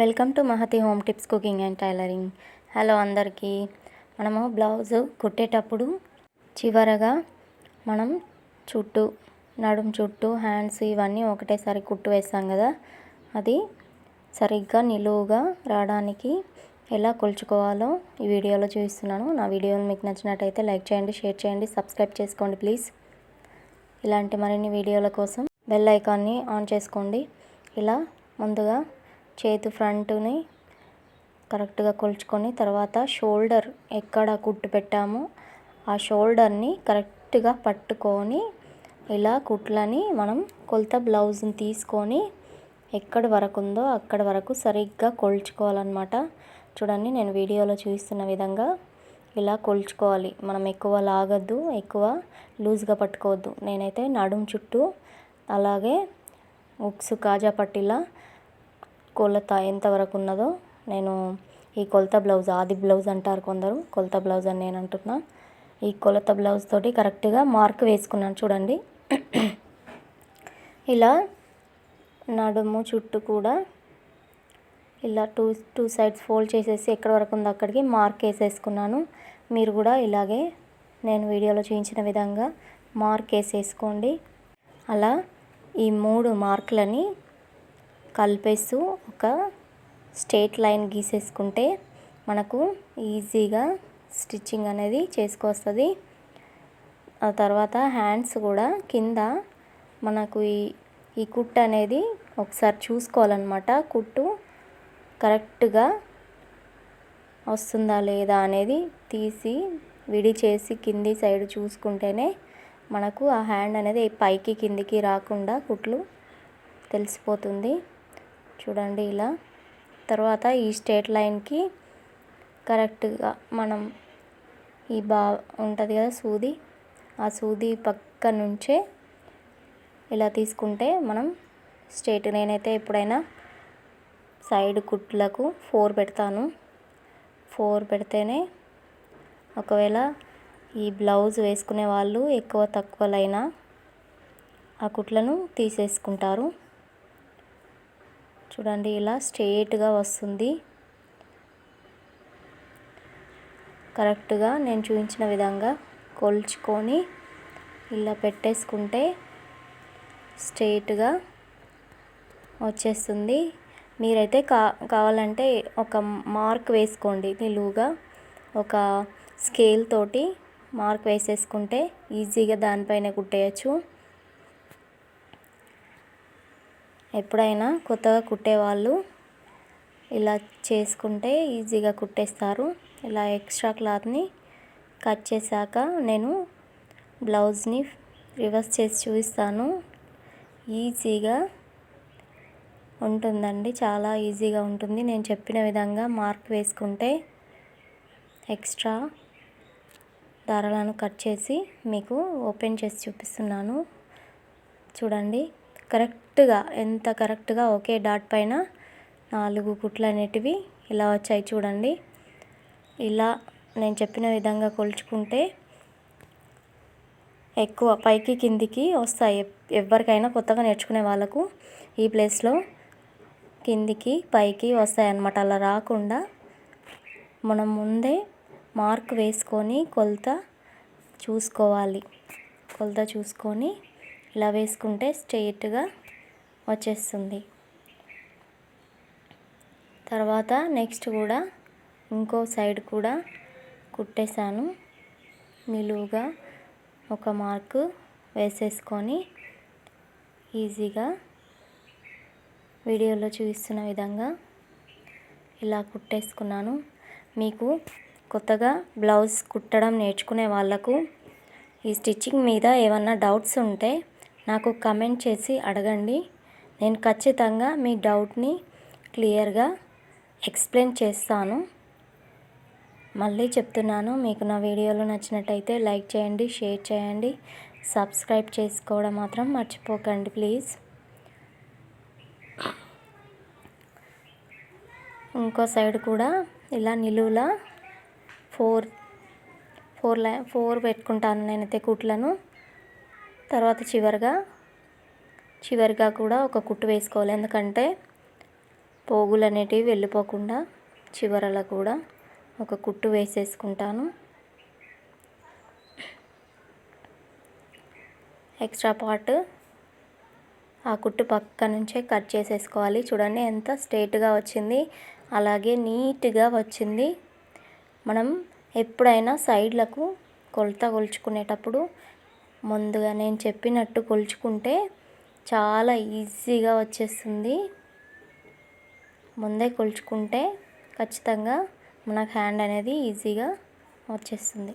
Welcome to Mahathi home tips cooking and tailoring. Hello అందరికీ. మనము blouse కుట్టేటప్పుడు చివరగా మనం చుట్టూ నడుం చుట్టూ హ్యాండ్స్ ఇవన్నీ ఒకటేసారి కుట్టు వేస్తాం కదా. అది సరిగ్గా నిలువుగా రావడానికి ఎలా కొలుచుకోవాలో ఈ వీడియోలో చూపిస్తున్నాను. నా వీడియోలు మీకు నచ్చినట్టయితే లైక్ చేయండి షేర్ చేయండి సబ్స్క్రైబ్ చేసుకోండి ప్లీజ్. ఇలాంటి మరిన్ని వీడియోల కోసం బెల్ ఐకాన్ని ఆన్ చేసుకోండి. ఇలా ముందుగా చేతి ఫ్రంట్ని కరెక్ట్గా కొలుచుకొని తర్వాత షోల్డర్ ఎక్కడ కుట్టు పెట్టామో ఆ షోల్డర్ని కరెక్ట్గా పట్టుకొని ఇలా కుట్లని మనం కొలత బ్లౌజ్ని తీసుకొని ఎక్కడి వరకు ఉందో అక్కడి వరకు సరిగ్గా కొలుచుకోవాలన్నమాట. చూడండి నేను వీడియోలో చూపిస్తున్న విధంగా ఇలా కొలుచుకోవాలి. మనం ఎక్కువ లాగద్దు ఎక్కువ లూజ్గా పట్టుకోవద్దు. నేనైతే నడుం చుట్టూ అలాగే ఉక్సు కాజా పట్టిలా కొలత ఎంతవరకు ఉన్నదో నేను ఈ కొలత బ్లౌజ్ ఆది బ్లౌజ్ అంటారు కొందరు. కొలత బ్లౌజ్ అని నేను అంటున్నా. ఈ కొలత బ్లౌజ్ తోటి కరెక్ట్గా మార్క్ వేసుకున్నాను చూడండి. ఇలా నడుము చుట్టూ కూడా ఇలా టూ టూ సైడ్స్ ఫోల్డ్ చేసేసి ఎక్కడి వరకు ఉందో అక్కడికి మార్క్ వేసేసుకున్నాను. మీరు కూడా ఇలాగే నేను వీడియోలో చూపించిన విధంగా మార్క్ వేసేసుకోండి. అలా ఈ మూడు మార్కులని కలిపేస్తూ ఒక స్ట్రేట్ లైన్ గీసేసుకుంటే మనకు ఈజీగా స్టిచ్చింగ్ అనేది చేసుకొస్తుంది. ఆ తర్వాత హ్యాండ్స్ కూడా కింద మనకు ఈ ఈ కుట్టు అనేది ఒకసారి చూసుకోవాలన్నమాట. కుట్టు కరెక్ట్గా వస్తుందా లేదా అనేది తీసి విడి చేసి కింది సైడ్ చూసుకుంటేనే మనకు ఆ హ్యాండ్ అనేది పైకి కిందికి రాకుండా కుట్లు తెలిసిపోతుంది. చూడండి ఇలా. తర్వాత ఈ స్ట్రేట్ లైన్కి కరెక్ట్గా మనం ఈ బా ఉంటుంది కదా సూది. ఆ సూది పక్క నుంచే ఇలా తీసుకుంటే మనం స్ట్రేట్ నేనైతే ఎప్పుడైనా సైడ్ కుట్లకు ఫోర్ పెడతాను. ఫోర్ పెడితేనే ఒకవేళ ఈ బ్లౌజ్ వేసుకునే వాళ్ళు ఎక్కువ తక్కువలైనా ఆ కుట్లను తీసేసుకుంటారు. చూడండి ఇలా స్ట్రేట్గా వస్తుంది. కరెక్ట్గా నేను చూపించిన విధంగా కొల్చుకొని ఇలా పెట్టేసుకుంటే స్ట్రేట్గా వచ్చేస్తుంది. మీరైతే కా కావాలంటే ఒక మార్క్ వేసుకోండి. నిలువుగా ఒక స్కేల్ తోటి మార్క్ వేసేసుకుంటే ఈజీగా దానిపైన కుట్టేయచ్చు. ఎప్పుడైనా కొత్తగా కుట్టేవాళ్ళు ఇలా చేసుకుంటే ఈజీగా కుట్టేస్తారు. ఇలా ఎక్స్ట్రా క్లాత్ని కట్ చేశాక నేను బ్లౌజ్ని రివర్స్ చేసి చూపిస్తాను. ఈజీగా ఉంటుందండి చాలా ఈజీగా ఉంటుంది. నేను చెప్పిన విధంగా మార్క్ వేసుకుంటే ఎక్స్ట్రా దారాలను కట్ చేసి మీకు ఓపెన్ చేసి చూపిస్తున్నాను. చూడండి కరెక్ట్గా ఎంత కరెక్ట్గా ఒకే డాట్ పైన నాలుగు కుట్లు అనేటివి ఇలా వచ్చాయి చూడండి. ఇలా నేను చెప్పిన విధంగా కొలుచుకుంటే ఎక్కువ పైకి కిందికి వస్తాయి. ఎవరికైనా కొత్తగా నేర్చుకునే వాళ్ళకు ఈ ప్లేస్లో కిందికి పైకి వస్తాయి అన్నమాట. అలా రాకుండా మనం ముందే మార్క్ వేసుకొని కొలత చూసుకోవాలి. కొలత చూసుకొని ఇలా వేసుకుంటే స్ట్రెయిట్గా వచ్చేస్తుంది. తర్వాత నెక్స్ట్ కూడా ఇంకో సైడ్ కూడా కుట్టేశాను. నిలువుగా ఒక మార్కు వేసేసుకొని ఈజీగా వీడియోలో చూపిస్తున్న విధంగా ఇలా కుట్టేసుకున్నాను. మీకు కొత్తగా బ్లౌజ్ కుట్టడం నేర్చుకునే వాళ్ళకు ఈ స్టిచ్చింగ్ మీద ఏమన్నా డౌట్స్ ఉంటే నాకు కమెంట్ చేసి అడగండి. నేను ఖచ్చితంగా మీ డౌట్ని క్లియర్గా ఎక్స్ప్లెయిన్ చేస్తాను. మళ్ళీ చెప్తున్నాను మీకు నా వీడియోలు నచ్చినట్టయితే లైక్ చేయండి షేర్ చేయండి సబ్స్క్రైబ్ చేసుకోవడం మాత్రం మర్చిపోకండి ప్లీజ్ ఇంకో సైడ్ కూడా ఇలా నిలువులా ఫోర్ ఫోర్ లై ఫోర్ పెట్టుకుంటాను నేనైతే కుట్లను. తర్వాత చివరిగా చివరిగా కూడా ఒక కుట్టు వేసుకోవాలి. ఎందుకంటే పోగులు అనేటివి వెళ్ళిపోకుండా చివరలో కూడా ఒక కుట్టు వేసేసుకుంటాను. ఎక్స్ట్రా పార్ట్ ఆ కుట్టు పక్క నుంచే కట్ చేసేసుకోవాలి. చూడండి ఎంత స్ట్రేట్గా వచ్చింది. అలాగే నీట్గా వచ్చింది. మనం ఎప్పుడైనా సైడ్లకు కొలత కొలుచుకునేటప్పుడు ముందుగా నేను చెప్పినట్టు కొలుచుకుంటే చాలా ఈజీగా వచ్చేస్తుంది. ముందే కొలుచుకుంటే ఖచ్చితంగా మనకు హ్యాండ్ అనేది ఈజీగా వచ్చేస్తుంది.